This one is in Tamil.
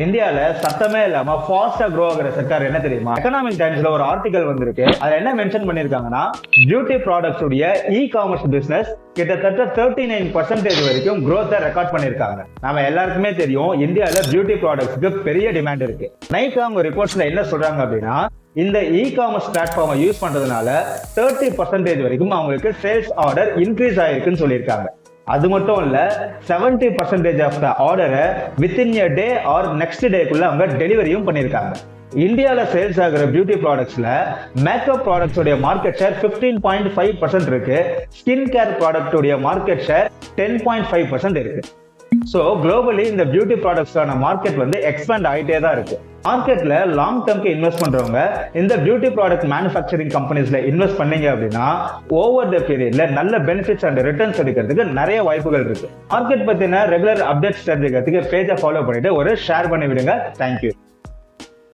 இந்தியால சத்தமே இல்லாம ஃபாஸ்டா க்ரோ ஆகுற செக்டார் என்ன தெரியுமா? எக்கனாமிக் டைம்ஸ்ல ஒரு ஆர்டிகல் வந்திருக்கு. அதுல என்ன மென்ஷன் பண்ணிருக்காங்கன்னா பியூட்டி ப்ராடக்ட்ஸ் உடைய இ காமர்ஸ் பிசினஸ் கிட்டத்தட்ட தேர்ட்டி நைன் பர்சன்டேஜ் வரைக்கும் க்ரோத்தை ரெக்கார்ட் பண்ணிருக்காங்க. நம்ம எல்லாருக்குமே தெரியும் இந்தியால பியூட்டி ப்ராடக்ட்ஸ்க்கு பெரிய டிமாண்ட் இருக்கு. நைக்கா அவங்க ரிப்போர்ட்ஸ்ல என்ன சொல்றாங்க அப்படின்னா இந்த இ காமர்ஸ் பிளாட்ஃபார்மை யூஸ் பண்றதுனால தேர்ட்டி பர்சன்டேஜ் வரைக்கும் அவங்களுக்கு சேல்ஸ் ஆர்டர் இன்க்ரீஸ் ஆயிருக்குன்னு சொல்லியிருக்காங்க. அது மட்டும் இல்லை செவன்டி பர்சன்டேஜ் ஆஃப் த ஆர்டரை within a day or next டேக்குள்ள அவங்க டெலிவரியும் பண்ணியிருக்காங்க இந்தியாவில் சேல்ஸ் ஆகிற பியூட்டி ப்ராடக்ட்ஸில் makeup ப்ராடக்ட்ஸுடைய market share fifteen point five percent இருக்கு. Skin care ப்ராடக்ட்டுடைய market share ten point five percent இருக்கு. ஸோ குளோபலி இந்த பியூட்டி ப்ராடக்ட்ஸ்க்கான மார்க்கெட் வந்து எக்ஸ்பேண்ட் ஆகிட்டே தான் இருக்கு. மார்க்கெட்ல லாங் டேர்ம்க்கு இன்வெஸ்ட் பண்றவங்க இந்த பியூட்டி ப்ராடக்ட் மேனுஃபேக்சரிங் கம்பெனிஸ்ல இன்வெஸ்ட் பண்ணீங்க அப்படின்னா ஓவர் த பீரியட்ல நல்ல பெனிஃபிட்ஸ் அண்ட் ரிட்டர்ன்ஸ் எடுக்கிறதுக்கு நிறைய வாய்ப்புகள் இருக்கு. மார்க்கெட் பத்தின ரெகுலர் அப்டேட்ஸ் தெரிஞ்சுக்கிறதுக்கு பேஜை ஃபாலோ பண்ணிட்டு ஒரு ஷேர் பண்ணி விடுங்க. தேங்க்யூ